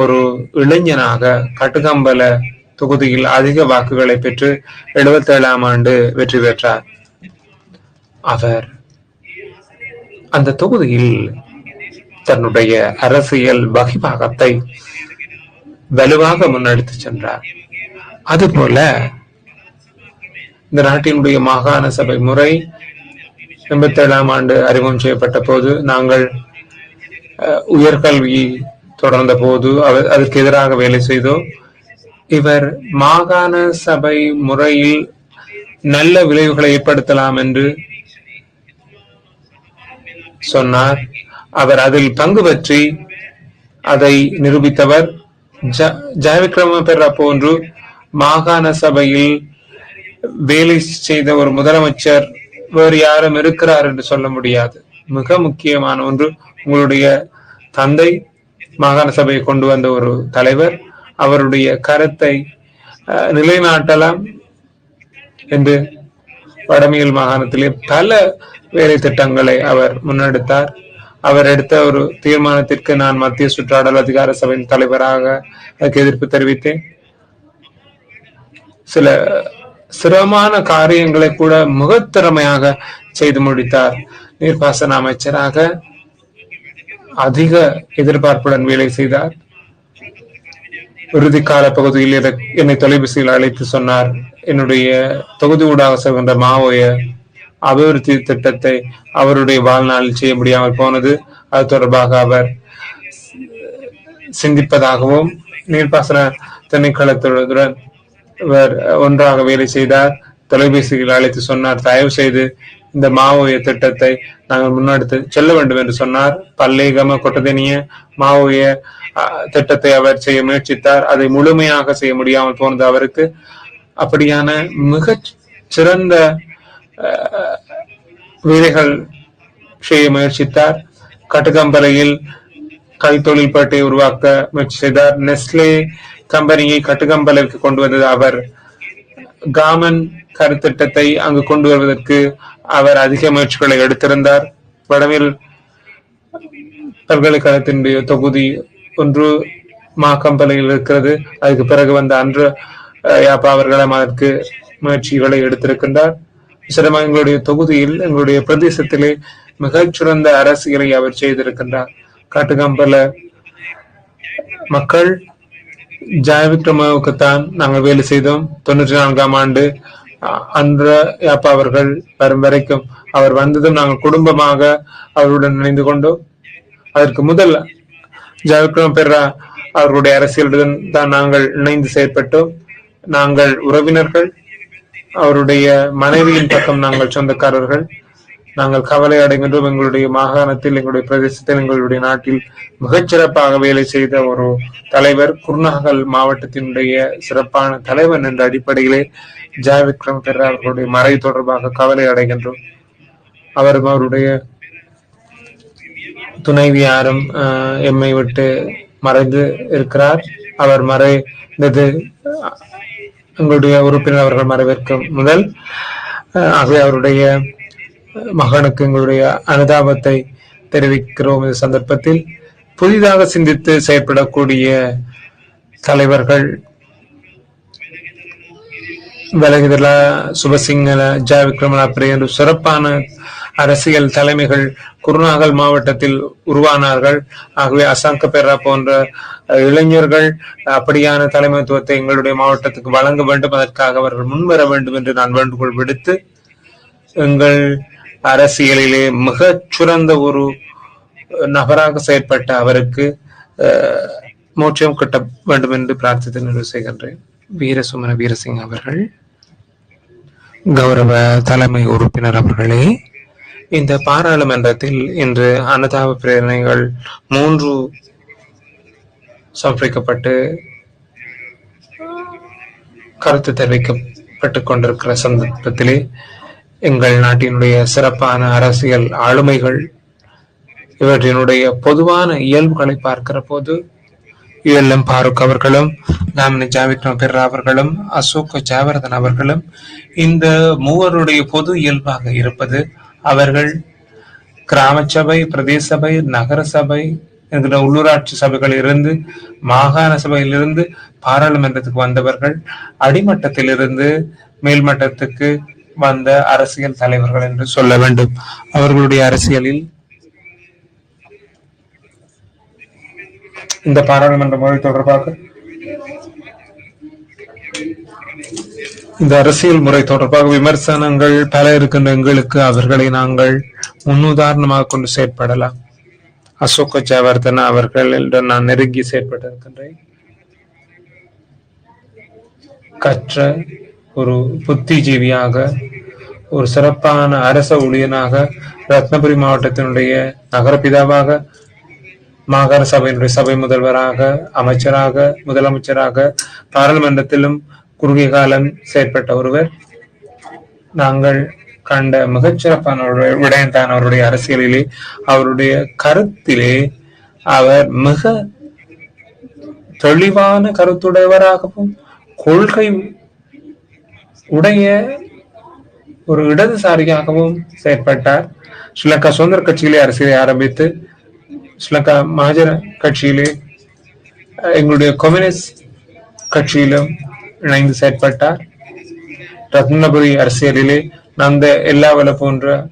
ஒரு இளைஞனாக கட்டுக்கம்பல தொகுதியில் அதிக வாக்குகளை பெற்று 77ஆம் ஆண்டு வெற்றி பெற்றார். அவர் அந்த தொகுதியில் தன்னுடைய அரசியல் வகிபாகத்தை வலுவாக முன்னெடுத்து சென்றார். அதுபோல இந்த நாட்டினுடைய மாகாண சபை முறை எண்பத்தி ஏழாம் ஆண்டு அறிமுகம் செய்யப்பட்ட போது நாங்கள் உயர்கல்வி தொடர்ந்த போது அதற்கு எதிராக வேலை செய்தோம் இவர் மாகாண சபை முறையில் நல்ல விளைவுகளை ஏற்படுத்தலாம் என்று சொன்னார். அவர் அதில் பங்கு பற்றி அதை நிரூபித்தவர் ஜ- ஜெயவிக்ரம பெற போன்று மாகாண சபையில் வேலை செய்த ஒரு முதலமைச்சர் வேறு யாரும் இருக்கிறார் என்று சொல்ல முடியாது. மிக முக்கியமான ஒன்று உங்களுடைய தந்தை மாகாண சபையை கொண்டு வந்த ஒரு தலைவர். அவருடைய கருத்தை நிலைநாட்டலாம் என்று வடமையில் மாகாணத்திலே பல வேலை திட்டங்களை அவர் முன்னெடுத்தார். அவர் எடுத்த ஒரு தீர்மானத்திற்கு நான் மத்திய சுற்றாடல் அதிகார சபையின் தலைவராக அதுக்கு எதிர்ப்பு தெரிவித்தேன். சில சிரமமான காரியங்களை கூட முகத்திறமையாக செய்து முடித்தார். நீர்ப்பாசன அமைச்சராக அதிக எதிர்பார்ப்புடன் வேலை செய்தார். இறுதி கால பகுதியில் என்னை தொலைபேசியில் அழைத்து சொன்னார். என்னுடைய தொகுதி ஊடாக செல்கின்ற மாவோய அபிவிருத்தி திட்டத்தை அவருடைய வாழ்நாளில் செய்ய முடியாமல் போனது. அது தொடர்பாக அவர் சிந்திப்பதாகவும் நீர்ப்பாசன திணைக்களத்துடன் இவர் ஒன்றாக வேலை செய்தார். தொலைபேசியில் அழைத்து சொன்னார். தயவு செய்து இந்த மாவோய திட்டத்தை நாங்கள் முன்னெடுத்து செல்ல வேண்டும் என்று சொன்னார். பல்லேகம கொட்டதினிய மாவோய அஹ், திட்டத்தை அவர் செய்ய முயற்சித்தார். அதை முழுமையாக செய்ய முடியாமல் போனது அவருக்கு. அப்படியான மிகச் சிறந்த அஹ், வேலைகள் செய்ய முயற்சித்தார். கட்டுக்கம்பலையில் கைத்தொழில் பேட்டை உருவாக்க முயற்சி செய்தார். நெஸ்லே கம்பெனியை கட்டுக்கம்பலைக்கு கொண்டு வந்தது அவர். காமன் கருத்திட்டத்தை அங்கு கொண்டு வருவதற்கு அவர் அதிக முயற்சிகளை எடுத்திருந்தார். வடமில் பல்கலைக்கழகத்தினுடைய தொகுதி ஒன்று மாக்கம்பலையில் இருக்கிறது. அதுக்கு பிறகு வந்த அன்று யாப்பா அவர்களும் அதற்கு முயற்சிகளை எடுத்திருக்கின்றார். சிறமா எங்களுடைய தொகுதியில் எங்களுடைய பிரதேசத்திலே மிகச்சிறந்த அரசியலை அவர் செய்திருக்கின்றார். காட்டுக்கம்பல மக்கள் ஜெயவிக்ரமாவுக்குத்தான் நாங்கள் வேலை செய்தோம். தொண்ணூற்றி நான்காம் ஆண்டு அ- அன்ற யாப்பா அவர்கள் வரும் வரைக்கும் அவர் வந்ததும் நாங்கள் குடும்பமாக அவருடன் இணைந்து கொண்டோம். அதற்கு முதல் ஜெயவிக்ரம பெர்ரா அவர்களுடைய அரசியலுடன் தான் நாங்கள் இணைந்து செயற்பட்டோம். நாங்கள் உறவினர்கள் அவருடைய மனைவியின் பக்கம் நாங்கள் சொந்தக்காரர்கள். நாங்கள் கவலை அடைகின்றோம். எங்களுடைய மாகாணத்தில் எங்களுடைய பிரதேசத்தில் எங்களுடைய நாட்டில் மிகச்சிறப்பாக வேலை செய்த ஒரு தலைவர் குருநாகல் மாவட்டத்தினுடைய சிறப்பான தலைவன் என்ற அடிப்படையிலே ஜெய விக்ரம் அவர்களுடைய மறை தொடர்பாக கவலை அடைகின்றோம். அவரும் அவருடைய துணைவியாரும் ஆஹ், எம்மை விட்டு மறைந்து இருக்கிறார். அவர் மறைந்தது எங்களுடைய உறுப்பினர் அவர்கள் மறைவிற்கும் முதல் அஹ், ஆகவே அவருடைய மகனுக்கு எங்களுடைய அனுதாபத்தை தெரிவிக்கிறோம். இந்த சந்தர்ப்பத்தில் புதிதாக சிந்தித்து செயற்படக்கூடிய தலைவர்கள் விலகுதல சுபசிங்கல ஜா விக்ரமலாப்ரே என்று சிறப்பான அரசியல் தலைமைகள் குருநாகல் மாவட்டத்தில் உருவானார்கள். ஆகவே அசாங்க பெரா போன்ற இளைஞர்கள் அப்படியான தலைமைத்துவத்தை எங்களுடைய மாவட்டத்துக்கு வழங்க வேண்டும். அதற்காக அவர்கள் முன்வர வேண்டும் என்று நான் வேண்டுகோள் விடுத்து எங்கள் அரசியலிலே மிகச் சிறந்த ஒரு நபராக செயற்பட்ட அவருக்கு மோட்சம் கிட்ட வேண்டும் என்று பிரார்த்தித்து நிறைவு செய்கின்றேன். வீரசுமன வீரசிங் அவர்கள் கௌரவ தலைமை உறுப்பினர் அவர்களே இந்த பாராளுமன்றத்தில் இன்று அனுதாப பிரேரணைகள் மூன்று சமர்ப்பிக்கப்பட்டு கருத்து தெரிவிக்கப்பட்டு கொண்டிருக்கிற சந்தர்ப்பத்திலே எங்கள் நாட்டினுடைய சிறப்பான அரசியல் ஆளுமைகள் இவற்றினுடைய பொதுவான இயல்புகளை பார்க்கிற போது யுஎல்எம் பாருக் அவர்களும் நாமினி ஜாவிக்ரம் பெர்ரா அவர்களும் அசோக் ஜாவர்தன் அவர்களும் இந்த மூவருடைய பொது இயல்பாக இருப்பது அவர்கள் கிராம சபை பிரதேச சபை நகர சபை என்கிற உள்ளூராட்சி சபைகளிலிருந்து மாகாண சபையிலிருந்து பாராளுமன்றத்துக்கு வந்தவர்கள் அடிமட்டத்திலிருந்து மேல்மட்டத்துக்கு வந்த அரசியல் தலைவர்கள் என்று சொல்ல வேண்டும். அவர்களுடைய அரசியலில் இந்த பாராளுமன்ற மொழி தொடர்பாக இந்த அரசியல் முறை தொடர்பாக விமர்சனங்கள் பல இருக்கின்ற எங்களுக்கு அவர்களை நாங்கள் முன்னுதாரணமாக கொண்டு செயற்படலாம். அசோக ஜவர்தனா அவர்களிடம் நான் நெருங்கி செயற்பட்டிருக்கின்றேன். கற்ற ஒரு புத்திஜீவியாக ஒரு சிறப்பான அரச ஊழியனாக ரத்னபுரி மாவட்டத்தினுடைய நகரபிதாவாக மாகாண சபையினுடைய சபை முதல்வராக அமைச்சராக முதலமைச்சராக பாராளுமன்றத்திலும் குறுகிய காலம் செயற்பட்ட ஒருவர். நாங்கள் கண்ட மிகச்சிறப்பான விடயம்தான் அவருடைய அரசியலிலே. அவருடைய கருத்திலே அவர் மிக தெளிவான கருத்துடையவராகவும் கொள்கை உடைய ஒரு இடதுசாரியாகவும் செயற்பட்டார். ஸ்ரீலங்கா சுதந்திர கட்சியிலே அரசியலை ஆரம்பித்து ஸ்ரீலங்கா மகாஜன கட்சியிலே எங்களுடைய கம்யூனிஸ்ட் கட்சியிலும் இணைந்து செயற்பட்டார். ரத்னபுரி அரசியலிலே நந்த எல்லாவல போன்ற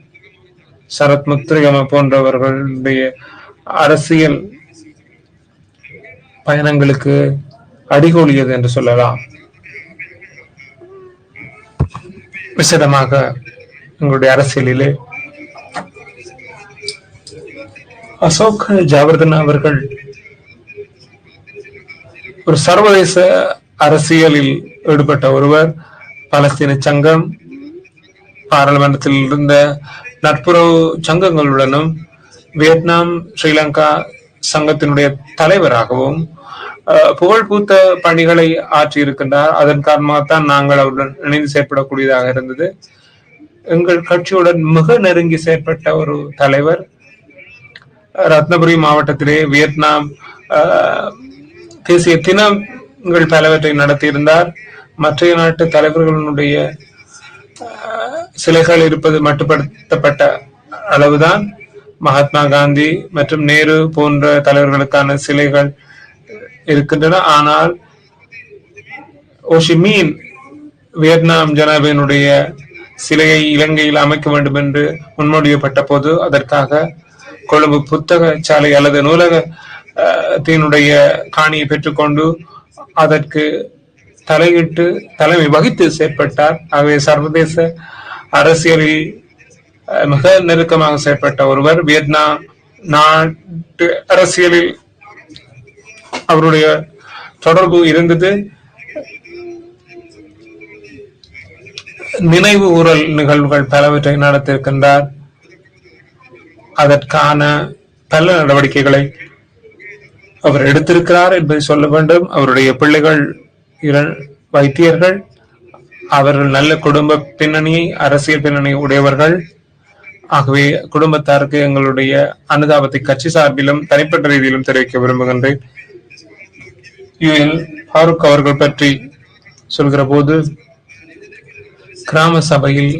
சரத் முத்திரிகம போன்றவர்களுடைய அரசியல் பயணங்களுக்கு அடிகோலியது என்று சொல்லலாம். விசதமாக எங்களுடைய அரசியலிலே அசோக் ஜாவர்தன் அவர்கள் ஒரு சர்வதேச அரசியலில் ஈடுபட்ட ஒருவர் பலஸ்தீன சங்கம் பாராளுமன்றத்தில் இருந்த நட்புறவு சங்கங்களுடனும் வியட்நாம் ஸ்ரீலங்கா சங்கத்தினுடைய தலைவராகவும் புகழ் புகழ்பூத்த பணிகளை ஆற்றியிருக்கின்றார். அதன் காரணமாக தான் நாங்கள் அவருடன் இணைந்து செயற்படக்கூடியதாக இருந்தது. எங்கள் கட்சியுடன் மிக நெருங்கி செயற்பட்ட ஒரு தலைவர் ரத்னபுரி மாவட்டத்திலே வியட்நாம் தேசிய தினங்கள் பலவற்றை நடத்தியிருந்தார். மற்ற நாட்டு தலைவர்களுடைய சிலைகள் இருப்பது மட்டுப்படுத்தப்பட்ட அளவுதான். மகாத்மா காந்தி மற்றும் நேரு போன்ற தலைவர்களுக்கான சிலைகள் இருக்கின்றன. ஆனால் ஓஷிமீன் வியட்நாம் ஜனாபினுடைய சிலையை இலங்கையில் அமைக்க வேண்டும் என்று முன்மொழியப்பட்ட போது அதற்காக கொழும்பு புத்தக சாலை அல்லது நூலகத்தினுடைய காணியை பெற்றுக்கொண்டு அதற்கு தலையிட்டு தலைமை வகித்து செயற்பட்டார். ஆகவே சர்வதேச அரசியலில் மிக நெருக்கமாக செயற்பட்ட ஒருவர். வியட்நாம் நாட்டு அரசியலில் அவருடைய தொடர்பு இருந்தது. நினைவு ஊரல் நிகழ்வுகள் பலவற்றை நடத்தியிருக்கின்றார். அதற்கான பல நடவடிக்கைகளை அவர் எடுத்திருக்கிறார் என்பதை சொல்ல வேண்டும். அவருடைய பிள்ளைகள் இர- வைத்தியர்கள் அவர்கள் நல்ல குடும்ப பின்னணியை அரசியல் பின்னணி உடையவர்கள். ஆகவே குடும்பத்தாருக்கு எங்களுடைய அனுதாபத்தை கட்சி சார்பிலும் தனிப்பட்ட ரீதியிலும் தெரிவிக்க விரும்புகின்றேன். யுஎல் ஃபாரூக் அவர்கள் பற்றி சொல்கிற போது கிராம சபையில்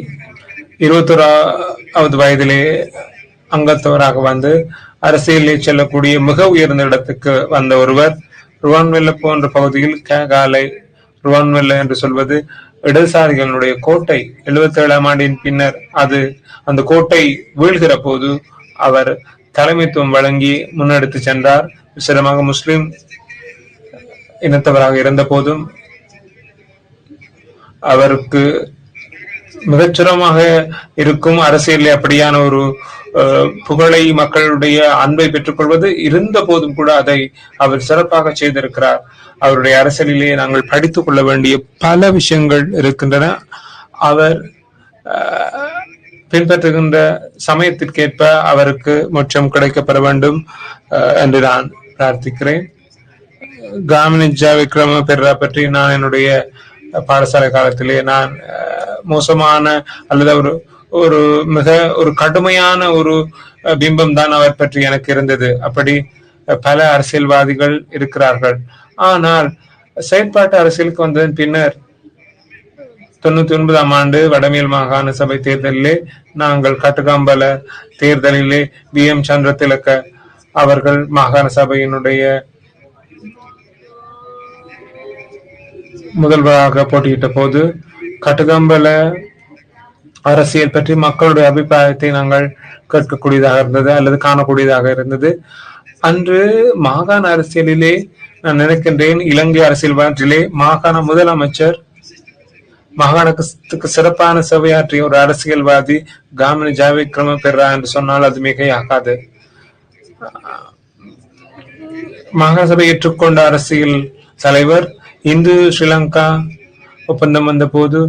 இருபத்தோராவது வயதிலே அங்கத்தவராக வந்து அரசியலில் செல்லக்கூடிய மிக உயர்ந்த இடத்துக்கு வந்த ஒருவர் ருவான்வெல்ல போன்ற பகுதியில் காலை ருவான்வெல்ல என்று சொல்வது இடதுசாரிகளுடைய கோட்டை. எழுபத்தி ஏழாம் ஆண்டின் பின்னர் அது அந்த கோட்டை வீழ்கிற போது அவர் தலைமைத்துவம் வழங்கி முன்னெடுத்து சென்றார். விசேடமாக முஸ்லிம் இனத்தவராக இருந்த போதும் அவருக்கு மிகச்சிரமமாக இருக்கும் அரசியலில் அப்படியான ஒரு புகழை மக்களுடைய அன்பை பெற்றுக்கொள்வது இருந்த போதும் கூட அதை அவர் சிறப்பாக செய்திருக்கிறார். அவருடைய அரசியலிலே நாங்கள் படித்துக் கொள்ள வேண்டிய பல விஷயங்கள் இருக்கின்றன. அவர் பின்பற்றுகின்ற சமயத்திற்கேற்ப அவருக்கு மோட்சம் கிடைக்கப்பெற வேண்டும் அஹ், என்று நான் பிரார்த்திக்கிறேன். காமினிஜா விக்ரம பெர்ரா பற்றி நான் என்னுடைய பாடசாலை காலத்திலே நான் அஹ், மோசமான அல்லது ஒரு ஒரு மிக ஒரு கடுமையான ஒரு பிம்பம் தான் அவர் பற்றி எனக்கு இருந்தது. அப்படி பல அரசியல்வாதிகள் இருக்கிறார்கள். ஆனால் செயற்பாட்டு அரசியலுக்கு வந்ததன் பின்னர் தொண்ணூத்தி ஒன்பதாம் ஆண்டு வடமேல் மாகாண சபை தேர்தலிலே நாங்கள் கட்டுக்காம்பல தேர்தலிலே பி எம் சந்திர திலக்க அவர்கள் மாகாண சபையினுடைய முதல்வராக போட்டியிட்ட போது கட்டுகம்பல அரசியல் பற்றி மக்களுடைய அபிப்பிராயத்தை நாங்கள் கேட்கக்கூடியதாக இருந்தது அல்லது காணக்கூடியதாக இருந்தது. அன்று மாகாண அரசியலிலே நான் நினைக்கின்றேன் இலங்கை அரசியல் அரசியல்வாற்றிலே மாகாண முதலமைச்சர் மாகாணத்துக்கு சிறப்பான சேவையாற்றிய ஒரு அரசியல்வாதி காமினி ஜாவிக்ரம பெறா என்று சொன்னால் அது மிகையாகாது. மாகாண சபை ஏற்றுக்கொண்ட அரசியல் தலைவர் இந்து ஸ்ரீலங்கா ஒப்பந்தம் வந்த போது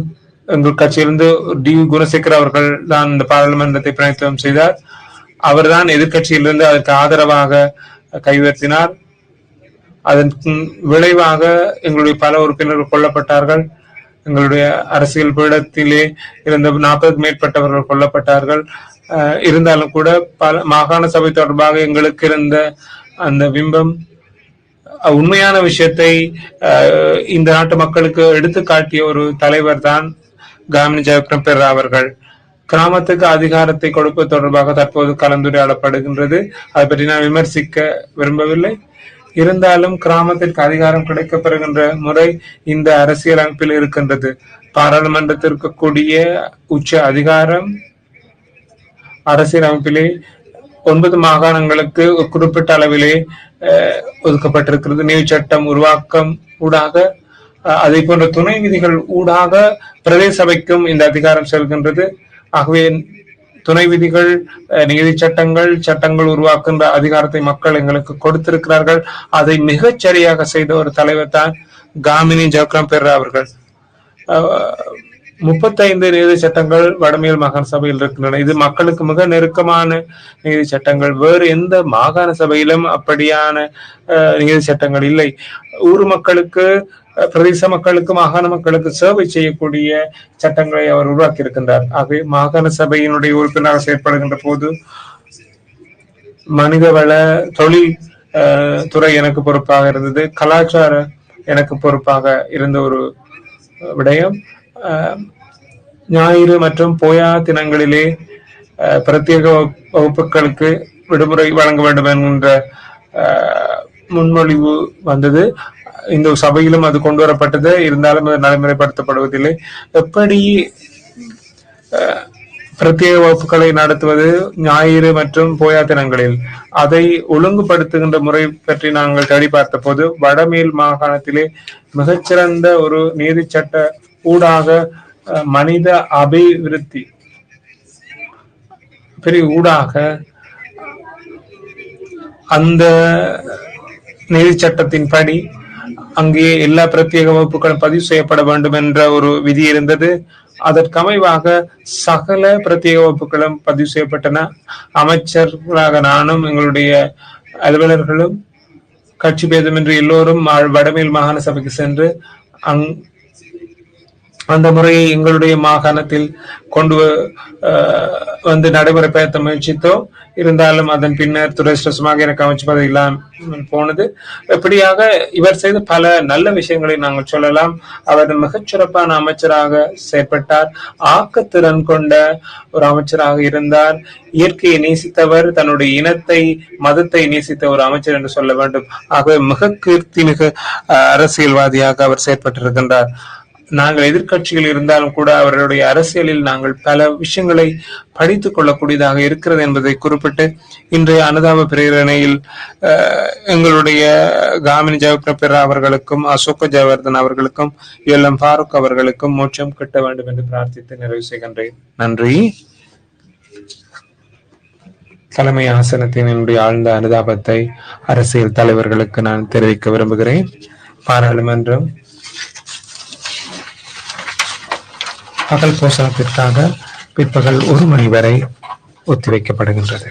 எங்கள் கட்சியிலிருந்து டி குணசேகர் அவர்கள் தான் இந்த பாராளுமன்றத்தை பிரதித்துவம் செய்தார். அவர்தான் எதிர்க்கட்சியிலிருந்து அதற்கு ஆதரவாக கையுயர்த்தினார். அதன் விளைவாக எங்களுடைய பல உறுப்பினர்கள் கொல்லப்பட்டார்கள். எங்களுடைய அரசியல் பீடத்திலே இருந்த நாற்பதுக்கு மேற்பட்டவர்கள் கொல்லப்பட்டார்கள். அஹ் இருந்தாலும் கூட பல மாகாண சபை தொடர்பாக எங்களுக்கு இருந்த அந்த பிம்பம் உண்மையான விஷயத்தை இந்த நாட்டு மக்களுக்கு எடுத்து காட்டிய ஒரு தலைவர் தான் காமினி ஜெயபிரம் பெர்ரா அவர்கள். கிராமத்துக்கு அதிகாரத்தை கொடுப்பது தொடர்பாக தற்போது கலந்துரையாடப்படுகின்றது. அதை பற்றி நான் விமர்சிக்க விரும்பவில்லை. இருந்தாலும் கிராமத்திற்கு அதிகாரம் கிடைக்கப்பெறுகின்ற முறை இந்த அரசியல் அமைப்பில் இருக்கின்றது. பாராளுமன்றத்திற்கு கூடிய உச்ச அதிகாரம் அரசியல் அமைப்பிலே ஒன்பது மாகாணங்களுக்கு குறிப்பிட்ட அளவிலே ஒதுக்கப்பட்டிருக்கிறது. நீதி சட்டம் உருவாக்கம் ஊடாக அதை போன்ற துணை விதிகள் ஊடாக பிரதேச சபைக்கும் இந்த அதிகாரம் செல்கின்றது. ஆகவே துணை விதிகள் அஹ், நீதி சட்டங்கள் சட்டங்கள் உருவாக்குகின்ற அதிகாரத்தை மக்கள் எங்களுக்கு கொடுத்திருக்கிறார்கள். அதை மிகச் சரியாக செய்த ஒரு தலைவர் தான் காமினி ஜக்ரம் பெர்ரா அவர்கள். அஹ், முப்பத்தைந்து நீதி சட்டங்கள் வடமேல் மாகாண சபையில் இருக்கின்றன. இது மக்களுக்கு மிக நெருக்கமான நீதி சட்டங்கள். வேறு எந்த மாகாண சபையிலும் அப்படியான அஹ், நீதி சட்டங்கள் இல்லை. ஊர் மக்களுக்கு பிரதேச மக்களுக்கு மாகாண மக்களுக்கு சேவை செய்யக்கூடிய சட்டங்களை அவர் உருவாக்கி இருக்கின்றார் ஆகவே மாகாண சபையினுடைய உறுப்பினராக செயற்படுகின்ற போது மனிதவள தொழில் அஹ், துறை எனக்கு பொறுப்பாக இருந்தது. கலாச்சார எனக்கு பொறுப்பாக இருந்த ஒரு விடயம். அஹ், ஞாயிறு மற்றும் போயா தினங்களிலே பிரத்யேக வகுப்புகளுக்கு விடுமுறை வழங்க வேண்டும் என்கின்ற முன்மொழிவு வந்தது. இந்த சபையிலும் அது கொண்டு வரப்பட்டது. இருந்தாலும் அது நடைமுறைப்படுத்தப்படுவதில்லை. எப்படி பிரத்யேக வகுப்புகளை நடத்துவது ஞாயிறு மற்றும் போயா தினங்களில்? அதை ஒழுங்குபடுத்துகின்ற முறை பற்றி நாங்கள் தேடி பார்த்த போது வடமேல் மாகாணத்திலே மிகச்சிறந்த ஒரு நீதி சட்ட ஊடாக மனித அபிவிருத்தி. பெரிய ஊடாக அந்த நீதி சட்டத்தின்படி அங்கே எல்லா பிரத்யேக வகுப்புகளும் பதிவு செய்யப்பட வேண்டும் என்ற ஒரு விதி இருந்தது. அதற்கமைவாக சகல பிரத்யேக வகுப்புகளும் பதிவு செய்யப்பட்டன. அமைச்சர்களாக நானும் எங்களுடைய அலுவலர்களும் கட்சி பேதமின்றி எல்லோரும் வடமேல் மாகாண சபைக்கு சென்று அங் அந்த முறையை எங்களுடைய மாகாணத்தில் கொண்டு வந்து நடைமுறை வந்து நடைமுறைப்படுத்த முயற்சித்தோம். இருந்தாலும் அதன் பின்னர் துரதிருஷ்டமாக எனக்கு அமைச்சுப்பது இல்லாமல் போனது. எப்படியாக இவர் செய்த பல நல்ல விஷயங்களை நாங்கள் சொல்லலாம். அவர் மிகச்சிறப்பான அமைச்சராக செயற்பட்டார். ஆக்கத்திறன் கொண்ட ஒரு அமைச்சராக இருந்தார். இயற்கையை நேசித்தவர் தன்னுடைய இனத்தை மதத்தை நேசித்த ஒரு அமைச்சர் என்று சொல்ல வேண்டும். ஆகவே மிக கீர்த்தி மிக அஹ், அரசியல்வாதியாக அவர் செயற்பட்டிருக்கின்றார். நாங்கள் எதிர்கட்சிகள் இருந்தாலும் கூட அவர்களுடைய அரசியலில் நாங்கள் பல விஷயங்களை படித்துக் கொள்ளக்கூடியதாக இருக்கிறது என்பதை குறிப்பிட்டு இன்றைய அனுதாப பிரேரணையில் எங்களுடைய காமினி ஜெயபிரபெரா அவர்களுக்கும் அசோக ஜெயவர்தன் அவர்களுக்கும் எல் எம் ஃபாரூக் அவர்களுக்கும் மோட்சம் கிட்ட வேண்டும் என்று பிரார்த்தித்து நிறைவு செய்கின்றேன். நன்றி. தலைமை ஆசனத்தின் என்னுடைய ஆழ்ந்த அனுதாபத்தை அரசியல் தலைவர்களுக்கு நான் தெரிவிக்க விரும்புகிறேன். பாராளுமன்றம் பகல் போசனத்திற்காக பிற்பகல் ஒரு மணி வரை ஒத்திவைக்கப்படுகின்றது.